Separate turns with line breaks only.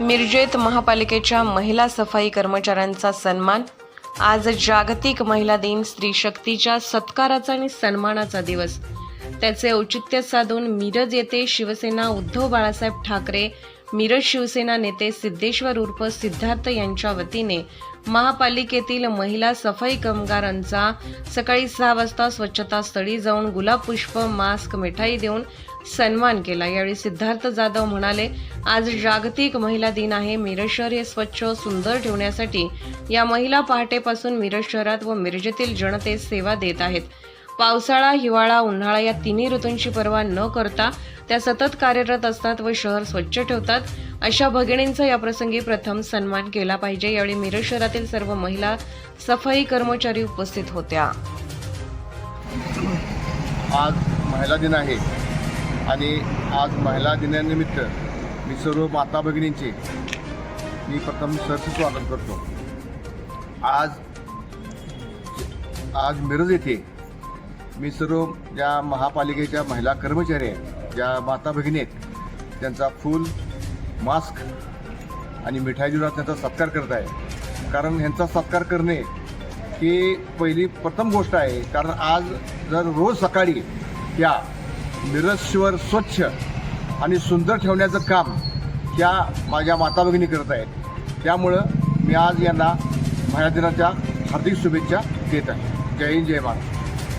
मिरजेत महापालिकेच्या महिला सफाई कर्मचाऱ्यांचा सन्मान. आज जागतिक महिला दिन स्त्री शक्तीच्या सत्काराचा आणि सन्मानाचा दिवस. त्याचे औचित्य साधून मिरज येथे शिवसेना उद्धव बाळासाहेब ठाकरे मिरज शिवसेना नेते सिद्धेश्वर उर्फ सिद्धार्थ यांच्या वतीने महापालिकेतील महिला सफाई कामगारांचा सकाळी सहा वाजता स्वच्छता स्थळी जाऊन गुलाब पुष्प मास्क मिठाई देऊन सन्मान केला. यावेळी सिद्धार्थ जाधव म्हणाले आज जागतिक महिला दिन आहे. मिरज शहर हे स्वच्छ सुंदर ठेवण्यासाठी या महिला पहाटेपासून मिरज शहरात व मिरजेतील जनतेस सेवा देत आहेत. पावसाळा हिवाळा उन्हाळा या तिन्ही ऋतूंची पर्वा न करता त्या सतत कार्यरत असतात व शहर स्वच्छ ठेवतात. अशा भगिनींचा या प्रसंगी प्रथम सन्मान केला पाहिजे. यावेळी मिरज शहरातील सर्व महिला सफाई कर्मचारी उपस्थित होत्या.
आज महिला दिन आहे आणि आज महिला दिनानिमित्त मी सर्व माता भगिनींचे मी प्रथम सरसे स्वागत करतो. आज आज मिरज येथे मी सर्व ज्या महापालिकेच्या महिला कर्मचारी आहेत ज्या माता भगिनी आहेत त्यांचा फूल मास्क आणि मिठाई देऊन त्यांचा सत्कार करत आहे. कारण ह्यांचा सत्कार करणे ही पहिली प्रथम गोष्ट आहे. कारण आज जर रोज सकाळी या मिरजवर स्वच्छ आणि सुंदर ठेवण्याचं काम त्या माझ्या माता भगिनी करत आहेत. त्यामुळं मी आज यांना महिला दिनाच्या हार्दिक शुभेच्छा देत आहे. जय हिंद जय महाराष्ट्र